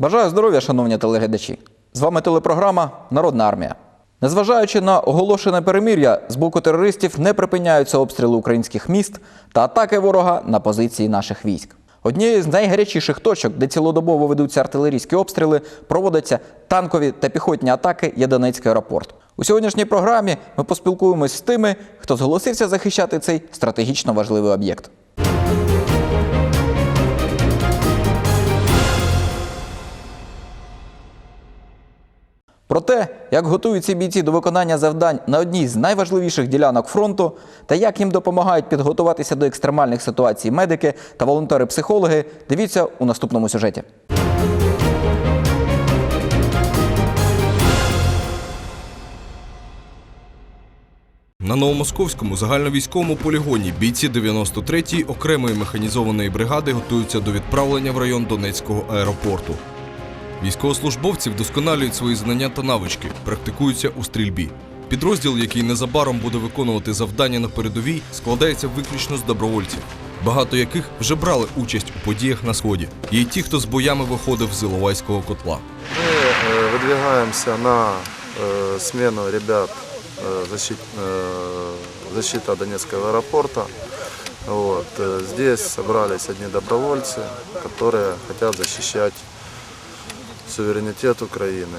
Бажаю здоров'я, шановні телеглядачі. З вами телепрограма Народна армія. Незважаючи на оголошене перемир'я, з боку терористів не припиняються обстріли українських міст та атаки ворога на позиції наших військ. Однією з найгарячіших точок, де цілодобово ведуться артилерійські обстріли, проводяться танкові та піхотні атаки є Донецький аеропорт. У сьогоднішній програмі ми поспілкуємось з тими, хто зголосився захищати цей стратегічно важливий об'єкт. Про те, як готуються бійці до виконання завдань на одній з найважливіших ділянок фронту, та як їм допомагають підготуватися до екстремальних ситуацій медики та волонтери-психологи, дивіться у наступному сюжеті. На новомосковському загальновійськовому полігоні бійці 93-ї окремої механізованої бригади готуються до відправлення в район Донецького аеропорту. Військовослужбовці вдосконалюють свої знання та навички, практикуються у стрільбі. Підрозділ, який незабаром буде виконувати завдання на передовій, складається виключно з добровольців, багато яких вже брали участь у подіях на сході. Є й ті, хто з боями виходив з Іловайського котла. Мы э, выдвигаемся на э, смену ребят э, защит, э, защита Донецкого аэропорта. Вот. э, Здесь собрались одни добровольцы, которые хотят защищать Суверенитет Украины.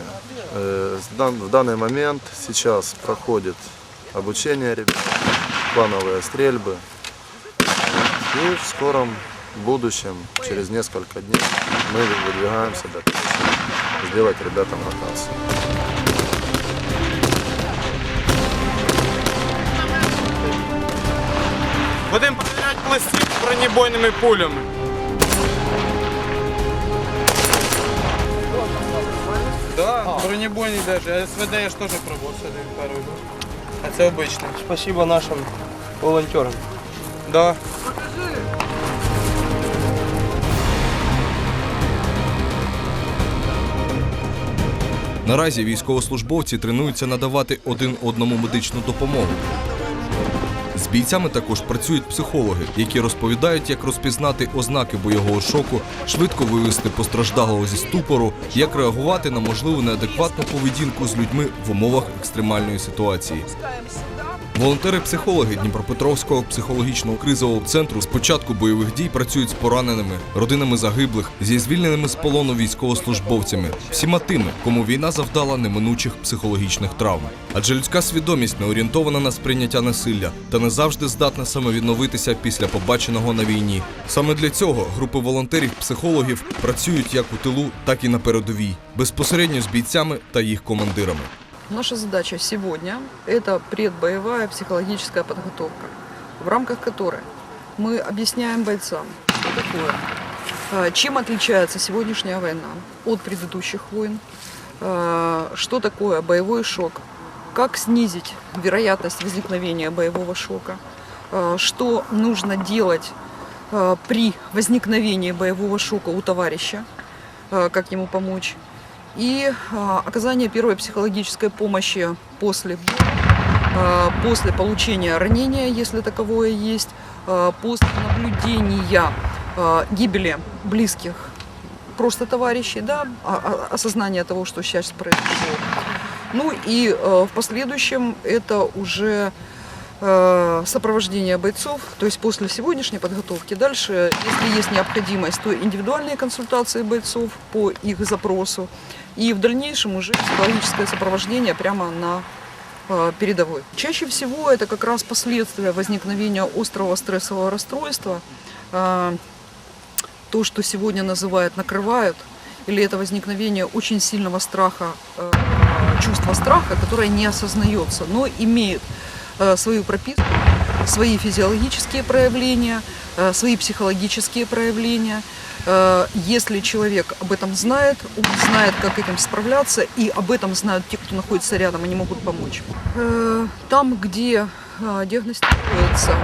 Э, В данный момент сейчас проходит обучение ребят, плановые стрельбы. И в скором будущем, через несколько дней, мы выдвигаемся чтобы сделать ребятам ротацию. Будемо перевіряти пластик бронебойними пулями. Да, бронебойний даже. СВД я ж теж пробував сюди перший. А це обичний. Спасибо нашим волонтерам. Да. Наразі військовослужбовці тренуються надавати один одному медичну допомогу. Бійцями також працюють психологи, які розповідають, як розпізнати ознаки бойового шоку, швидко вивести постраждалого зі ступору, як реагувати на можливу неадекватну поведінку з людьми в умовах екстремальної ситуації. Волонтери-психологи Дніпропетровського психологічного кризового центру з початку бойових дій працюють з пораненими, родинами загиблих, зі звільненими з полону військовослужбовцями, всіма тими, кому війна завдала неминучих психологічних травм. Адже людська свідомість не орієнтована на сприйняття насилля та не завжди здатна самовідновитися після побаченого на війні. Саме для цього групи волонтерів-психологів працюють як у тилу, так і на передовій, безпосередньо з бійцями та їх командирами. Наша задача сегодня – это предбоевая психологическая подготовка, в рамках которой мы объясняем бойцам, что такое, э, чем отличается сегодняшняя война от предыдущих войн, э, что такое боевой шок, Как снизить вероятность возникновения боевого шока, э, что нужно делать э, при возникновении боевого шока у товарища, э, как ему помочь, и а, оказание первой психологической помощи после а, после получения ранения, если таковое есть, а, после наблюдения а, гибели близких просто товарищей, да, а- а- осознание того, что сейчас произошло. Ну и э, в последующем это уже э, сопровождение бойцов, то есть после сегодняшней подготовки. Дальше, если есть необходимость, то индивидуальные консультации бойцов по их запросу. И в дальнейшем уже психологическое сопровождение прямо на э, передовой. Чаще всего это как раз последствия возникновения острого стрессового расстройства. То, что сегодня называют накрывают, или это возникновение очень сильного страха, чувства страха, которое не осознается, но имеет э, свою прописку, свои физиологические проявления, э, свои психологические проявления. Э, Если человек об этом знает, он знает, как этим справляться, и об этом знают те, кто находится рядом, они могут помочь. Там, где диагностируется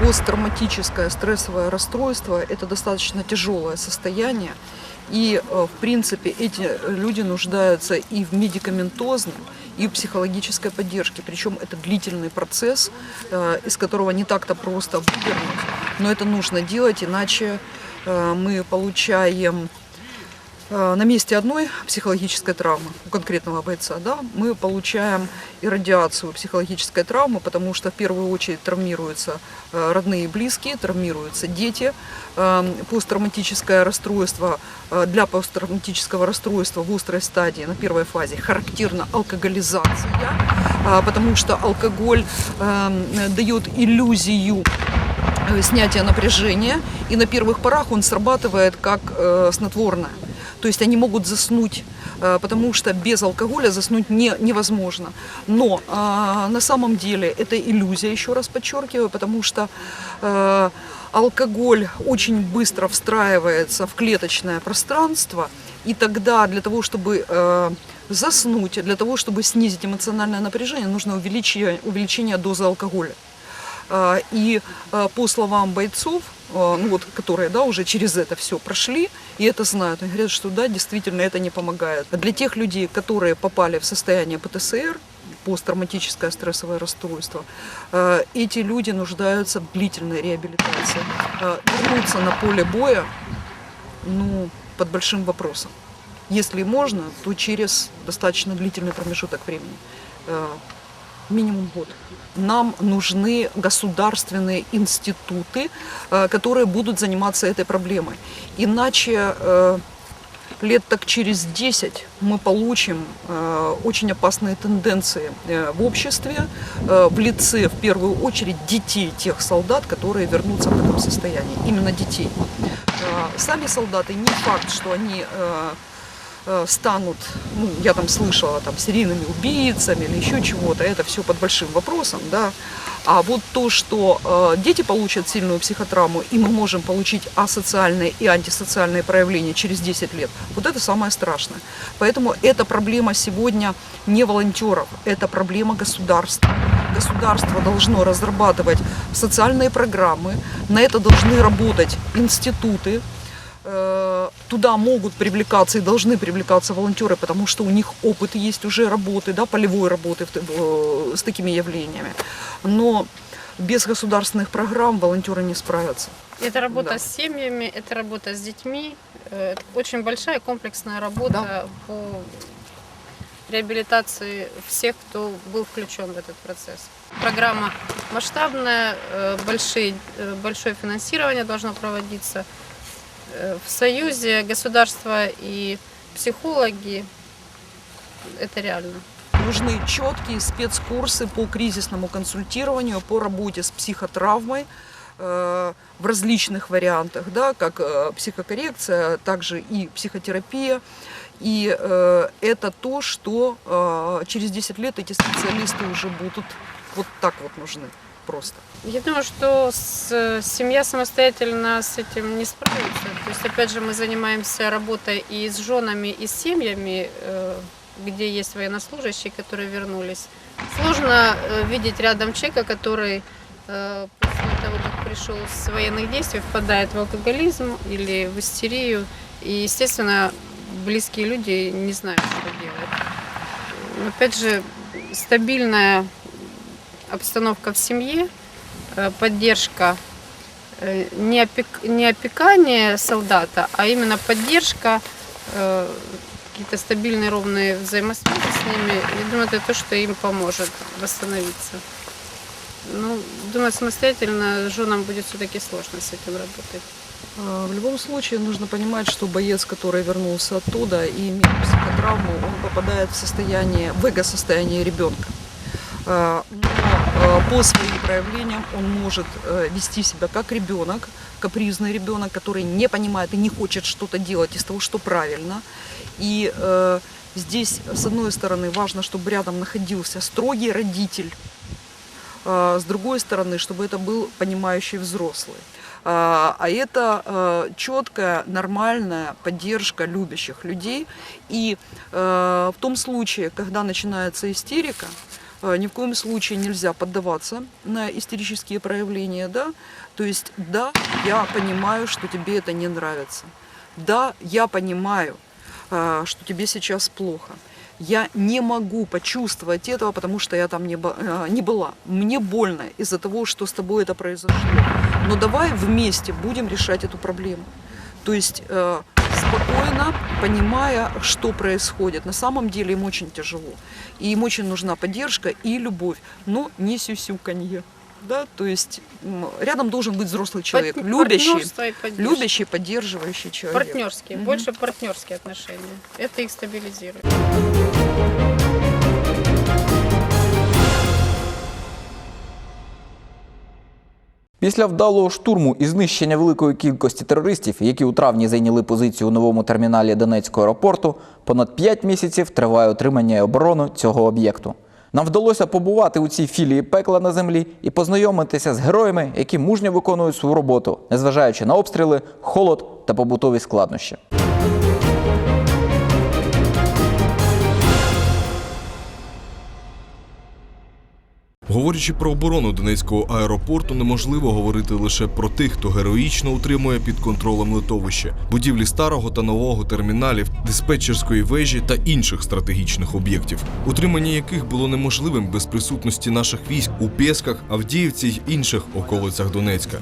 посттравматическое стрессовое расстройство – это достаточно тяжелое состояние. И, э, в принципе, эти люди нуждаются и в медикаментозном, и в психологической поддержке. Причем это длительный процесс, э, из которого не так-то просто вывернуть. Но это нужно делать, иначе э, мы получаем Э, На месте одной психологической травмы у конкретного бойца да, мы получаем и радиацию психологической травмы, потому что в первую очередь травмируются э, родные и близкие, травмируются дети. Э, Посттравматическое расстройство э, для посттравматического расстройства в острой стадии на первой фазе характерна алкоголизация, потому что алкоголь э, дает иллюзию э, снятия напряжения, и на первых порах он срабатывает как э, снотворное. То есть они могут заснуть, э, потому что без алкоголя заснуть не, невозможно. Но э, на самом деле это иллюзия, еще раз подчеркиваю, потому что э, алкоголь очень быстро встраивается в клеточное пространство, и тогда для того, чтобы э, заснуть, для того, чтобы снизить эмоциональное напряжение, нужно увеличение, увеличение дозы алкоголя. А, И а, по словам бойцов, а, ну вот, которые да, уже через это все прошли и это знают, они говорят, что да, действительно это не помогает. А Для тех людей, которые попали в состояние ПТСР, посттравматическое стрессовое расстройство, а, эти люди нуждаются в длительной реабилитации. А, Вернуться на поле боя, ну, под большим вопросом. Если можно, то через достаточно длительный промежуток времени. Минимум год. Нам нужны государственные институты, э, которые будут заниматься этой проблемой. Иначе э, лет так через 10 мы получим э, очень опасные тенденции в обществе в лице, в первую очередь, детей тех солдат, которые вернутся в таком состоянии. Именно детей. Сами солдаты не факт, что они станут, ну, я там слышала, там, серийными убийцами или еще чего-то, это все под большим вопросом, да. А вот то, что э, дети получат сильную психотравму, и мы можем получить асоциальные и антисоциальные проявления через 10 лет, вот это самое страшное. Поэтому эта проблема сегодня не волонтеров, это проблема государства. Государство должно разрабатывать социальные программы, на это должны работать институты, Э, туда могут привлекаться и должны привлекаться волонтеры, потому что у них опыт есть уже работы, да, полевой работы в- с такими явлениями. Но без государственных программ волонтеры не справятся. Это работа Да. с семьями, это работа с детьми. Э, Это очень большая комплексная работа по реабилитации всех, кто был включен в этот процесс. Программа масштабная, э, большие, э, большое финансирование должно проводиться. Э, В Союзе государство и психологи это реально. Нужны четкие спецкурсы по кризисному консультированию, по работе с психотравмой э, в различных вариантах, да, как э, психокоррекция, также и психотерапия. И э, это то, что через 10 лет эти специалисты уже будут вот так вот нужны просто. Я думаю, что с- семья самостоятельно с этим не справится. То есть, опять же, мы занимаемся работой и с женами, и с семьями, э, где есть военнослужащие, которые вернулись. Сложно э, видеть рядом человека, который э, после того, как пришел с военных действий, впадает в алкоголизм или в истерию. И, естественно, близкие люди не знают, что делать. Опять же, стабильная обстановка в семье, э, поддержка, э, не, опек- не опекание солдата, а именно поддержка, э, какие-то стабильные ровные взаимосвязи с ними. Я думаю, это то, что им поможет восстановиться. Ну, думаю, самостоятельно женам будет все-таки сложно с этим работать. А, В любом случае нужно понимать, что боец, который вернулся оттуда и имеет психотравму, он попадает в состояние, в эго-состояние ребенка. А, по своим проявлениям он может э, вести себя как ребенок, капризный ребенок, который не понимает и не хочет что-то делать из того, что правильно. И э, здесь, с одной стороны, важно, чтобы рядом находился строгий родитель, с другой стороны, чтобы это был понимающий взрослый. А это э, четкая, нормальная поддержка любящих людей. И э, в том случае, когда начинается истерика, э, ни в коем случае нельзя поддаваться на истерические проявления. Да? То есть, да, я понимаю, что тебе это не нравится. Да, я понимаю, э, что тебе сейчас плохо. Я не могу почувствовать этого, потому что я там не, э, не была. Мне больно из-за того, что с тобой это произошло. Но давай вместе будем решать эту проблему. То есть спокойно, понимая, что происходит. На самом деле им очень тяжело. И им очень нужна поддержка и любовь, но не сюсюканье. Да, то есть м, рядом должен быть взрослый человек, Пар- любящий, партнерство и поддержка. любящий, поддерживающий человек. Партнерские, Мгм. больше партнерские отношения. Это их стабилизирует. Після вдалого штурму і знищення великої кількості терористів, які у травні зайняли позицію у новому терміналі Донецького аеропорту, понад 5 місяців триває отримання і оборону цього об'єкту. Нам вдалося побувати у цій філії пекла на землі і познайомитися з героями, які мужньо виконують свою роботу, незважаючи на обстріли, холод та побутові складнощі. Говорячи про оборону Донецького аеропорту, неможливо говорити лише про тих, хто героїчно утримує під контролем литовище, будівлі старого та нового терміналів, диспетчерської вежі та інших стратегічних об'єктів, утримання яких було неможливим без присутності наших військ у Пєсках, Авдіївці й інших околицях Донецька.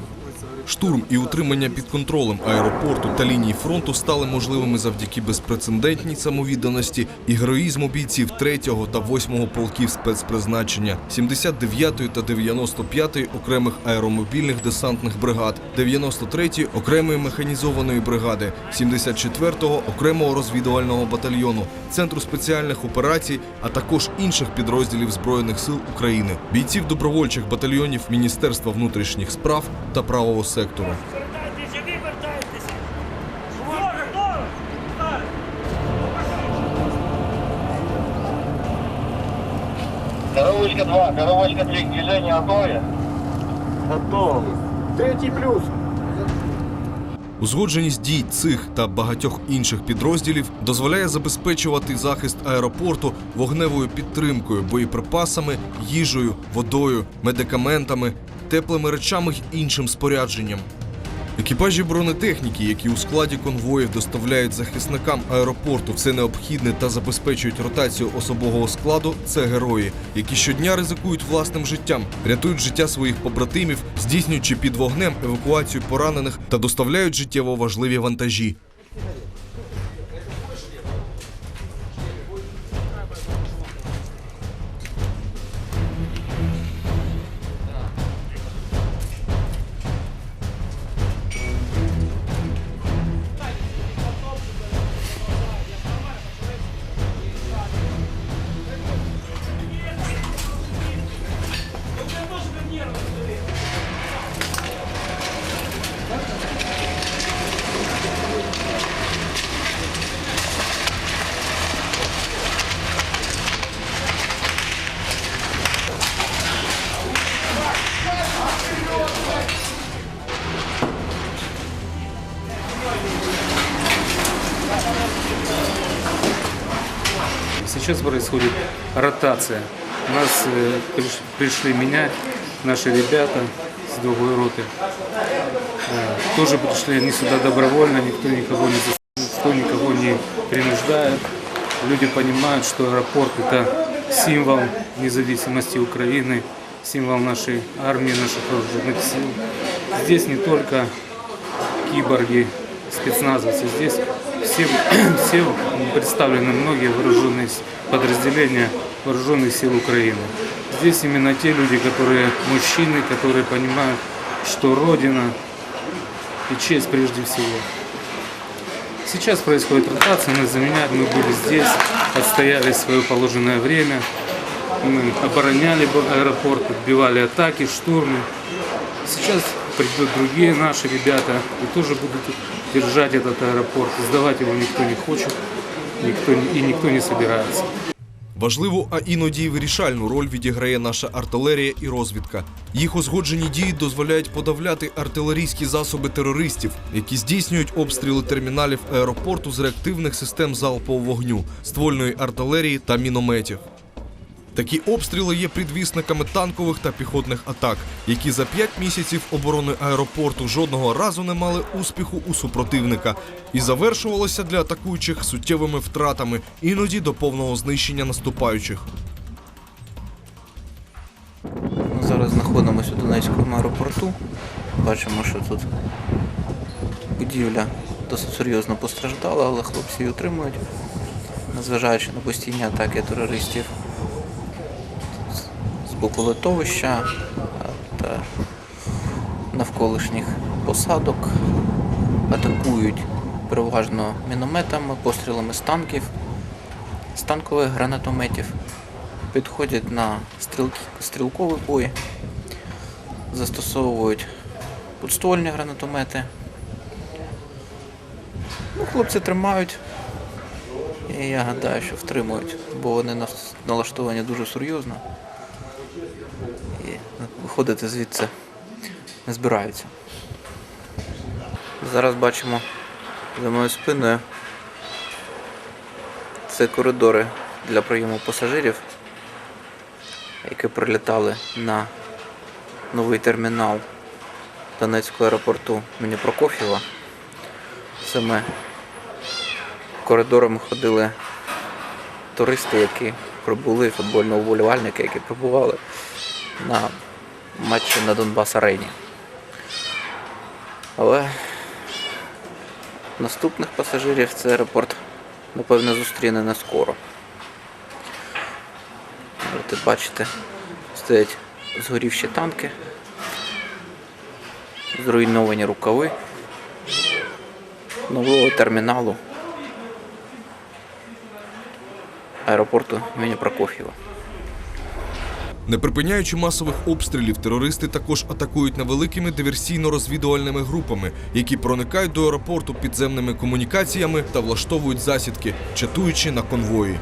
Штурм і утримання під контролем аеропорту та лінії фронту стали можливими завдяки безпрецедентній самовідданості і героїзму бійців 3-го та 8-го полків спецпризначення, 79-ї та 95-ї окремих аеромобільних десантних бригад, 93-ї окремої механізованої бригади, 74-го окремого розвідувального батальйону, центру спеціальних операцій, а також інших підрозділів збройних сил України, бійців добровольчих батальйонів Міністерства внутрішніх справ та правого сектору. Коровочка 2, коровочка 3, движение готове? Готов. Узгодженість дій цих та багатьох інших підрозділів дозволяє забезпечувати захист аеропорту вогневою підтримкою, боєприпасами, їжею, водою, медикаментами, теплими речами й іншим спорядженням. Екіпажі бронетехніки, які у складі конвоїв доставляють захисникам аеропорту все необхідне та забезпечують ротацію особового складу, це герої, які щодня ризикують власним життям, рятують життя своїх побратимів, здійснюючи під вогнем евакуацію поранених та доставляють життєво важливі вантажі. Сейчас происходит ротация. Нас э, приш- пришли менять наши ребята с другой роты. Тоже пришли они сюда добровольно, никто никого не зас- никто никого не принуждает. Люди понимают, что аэропорт это символ независимости Украины, символ нашей армии, наших вооруженных сил. Здесь не только киборги, спецназовцы. Здесь все, все представлены многие вооруженные подразделения вооруженных сил Украины. Здесь именно те люди, которые мужчины, которые понимают, что Родина и честь прежде всего. Сейчас происходит ротация, нас заменяют, мы были здесь, отстояли свое положенное время, мы обороняли аэропорт, отбивали атаки, штурмы. Сейчас придут другие наши ребята и тоже будут держать этот аэропорт. Сдавать его никто не хочет никто, і ніхто не збирається. Важливу, а іноді й вирішальну роль відіграє наша артилерія і розвідка. Їх узгоджені дії дозволяють подавляти артилерійські засоби терористів, які здійснюють обстріли терміналів аеропорту з реактивних систем залпового вогню, ствольної артилерії та мінометів. Такі обстріли є предвісниками танкових та піхотних атак, які за п'ять місяців оборони аеропорту жодного разу не мали успіху у супротивника і завершувалося для атакуючих суттєвими втратами, іноді до повного знищення наступаючих. Ми зараз знаходимося у Донецькому аеропорту. Бачимо, що тут будівля досить серйозно постраждала, але хлопці її утримують, незважаючи на постійні атаки терористів боку литовища та навколишніх посадок. Атакують переважно мінометами, пострілами з танків, з танкових гранатометів. Підходять на стрілки, стрілкові бої, застосовують подствольні гранатомети. Ну, хлопці тримають. І я гадаю, що втримують, бо вони налаштовані дуже серйозно. Виходити звідси не збираються. Зараз бачимо за моєю спиною. Це коридори для прийому пасажирів, які прилітали на новий термінал Донецького аеропорту імені Прокоф'єва. Саме коридорами ходили туристи, які прибули, футбольні вболівальники, які прибували на матчі на Донбас Арені. Але наступних пасажирів цей аеропорт, напевно, зустріне не скоро. Можете бачите, стоять згорівші танки, зруйновані рукави нового терміналу аеропорту імені Прокоф'єва. Не припиняючи масових обстрілів, терористи також атакують невеликими диверсійно-розвідувальними групами, які проникають до аеропорту підземними комунікаціями та влаштовують засідки, чатуючи на конвої.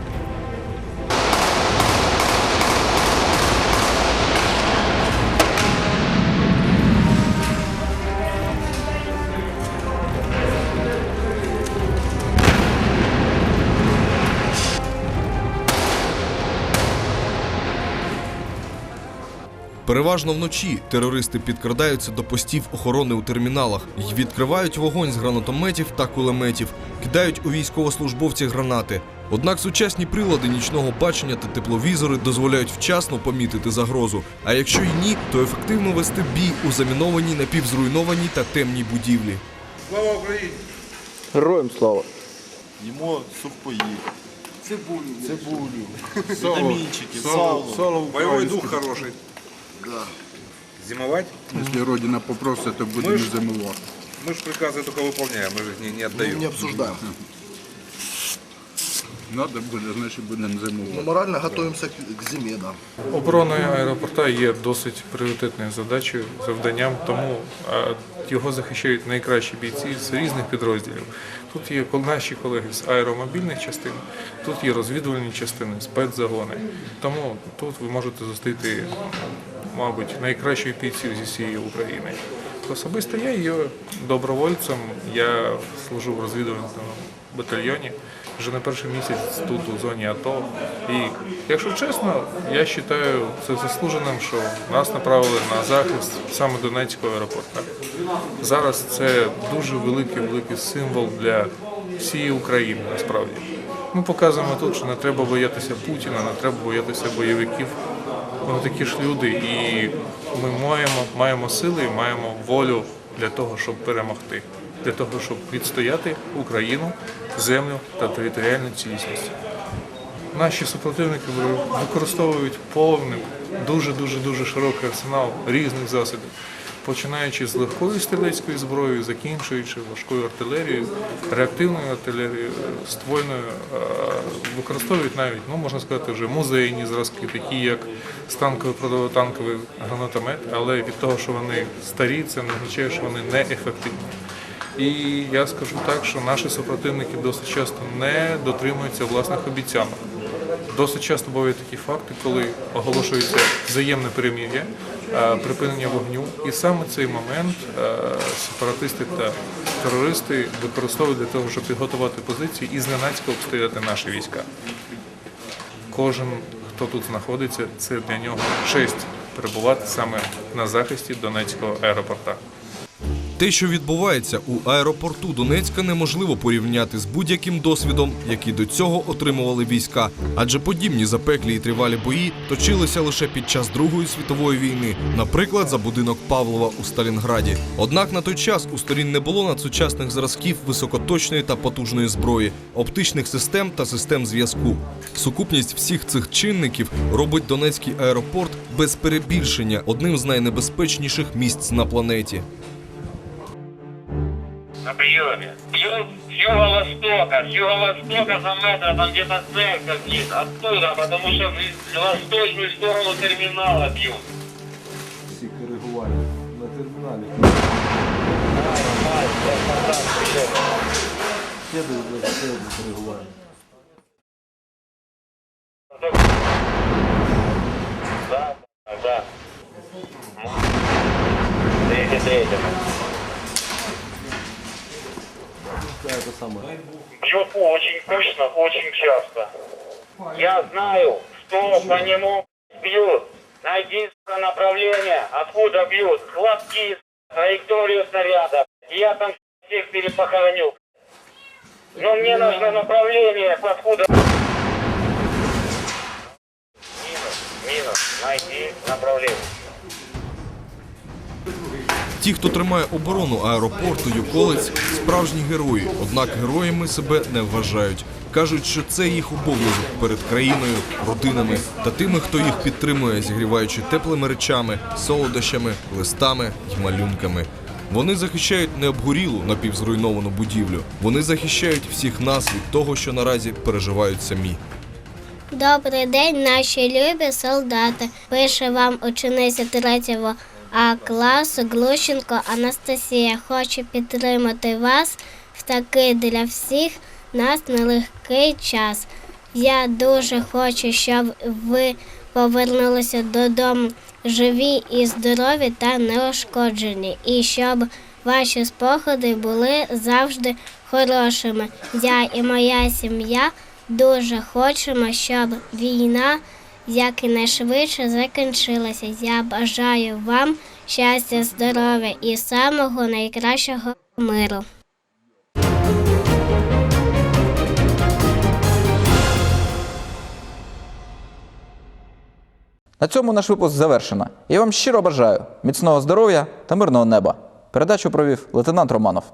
Переважно вночі терористи підкрадаються до постів охорони у терміналах і відкривають вогонь з гранатометів та кулеметів, кидають у військовослужбовці гранати. Однак сучасні прилади нічного бачення та тепловізори дозволяють вчасно помітити загрозу. А якщо й ні, то ефективно вести бій у замінованій напівзруйнованій та темній будівлі. Слава Україні! Героям слава! Їмо сухпаї. Цибулю. Цибулю. Витаминчики, сало. Сало Боевой дух хороший. Зимовать? Если Родина попросит, то будем Мы ж- замывать. Мы же приказы только выполняем, мы же их не, не отдаем. Не обсуждаем. Надо буде, значить будемо зимувати. Морально готовимся к, к зиме, да. Оборона аеропорта є досить пріоритетною задачею, завданням, тому е, його захищають найкращі бійці з різних підрозділів. Тут є кол- наші колеги з аеромобільних частин, тут є розвідувальні частини, спецзагони. Тому тут ви можете зустріти, мабуть, найкращих бійців зі всієї України. Особисто я є добровольцем, я служу в розвідувальному батальйоні вже на перший місяць тут у зоні АТО. І якщо чесно, я вважаю це заслуженим, що нас направили на захист саме Донецького аеропорту. Зараз це дуже великий великий символ для всієї України насправді. Ми показуємо тут, що не треба боятися Путіна, не треба боятися бойовиків. Вони такі ж люди, і ми маємо, маємо сили, і маємо волю для того, щоб перемогти, для того, щоб відстояти Україну, землю та територіальну цілісність. Наші супротивники використовують повний, дуже дуже дуже широкий арсенал різних засобів, починаючи з легкої стрілецької зброї, закінчуючи важкою артилерією, реактивною артилерією, ствольною, е, використовують навіть, ну можна сказати, вже музейні зразки, такі як станковий противотанковий гранатомет, але від того, що вони старі, це не означає, що вони неефективні. І я скажу так, що наші супротивники досить часто не дотримуються власних обіцянок. Досить часто бувають такі факти, коли оголошується взаємне перемір'я, е, припинення вогню, і саме цей момент е, сепаратисти та терористи використовують для того, щоб підготувати позиції і зненацька обстріляти наші війська. Кожен, хто тут знаходиться, це для нього честь перебувати саме на захисті Донецького аеропорта. Те, що відбувається у аеропорту Донецька, неможливо порівняти з будь-яким досвідом, який до цього отримували війська, адже подібні запеклі і тривалі бої точилися лише під час Другої світової війни, наприклад, за будинок Павлова у Сталінграді. Однак на той час у сторін не було надсучасних зразків високоточної та потужної зброї, оптичних систем та систем зв'язку. Сукупність всіх цих чинників робить Донецький аеропорт без перебільшення одним з найнебезпечніших місць на планеті. На приеме. С юго-востока, с юго-востока за метр, там где-то церковь есть. Оттуда, потому что в восточную сторону терминала бьют. Да, да. Третий, третий. Бьет очень точно, очень часто. Я знаю, что по нему бьют. Найди направление, откуда бьют. Хлопки, траекторию снаряда. Я там всех перепохороню. Но мне нужно направление, откуда. Минус, минус. Найди направление. Ті, хто тримає оборону аеропорту Юколець, справжні герої. Однак героями себе не вважають. Кажуть, що це їх обов'язок перед країною, родинами та тими, хто їх підтримує, зігріваючи теплими речами, солодощами, листами й малюнками. Вони захищають необгорілу напівзруйновану будівлю. Вони захищають всіх нас від того, що наразі переживають самі. Добрий день, наші любі солдати. Пише вам учениця 3 А класу Глущенко Анастасія. Хочу підтримати вас в такий для всіх нас нелегкий час. Я дуже хочу, щоб ви повернулися додому живі і здорові та неушкоджені, і щоб ваші спогади були завжди хорошими. Я і моя сім'я дуже хочемо, щоб війна якнайшвидше закінчилася. Я бажаю вам щастя, здоров'я і самого найкращого миру. На цьому наш випуск завершено. Я вам щиро бажаю міцного здоров'я та мирного неба. Передачу провів лейтенант Романов.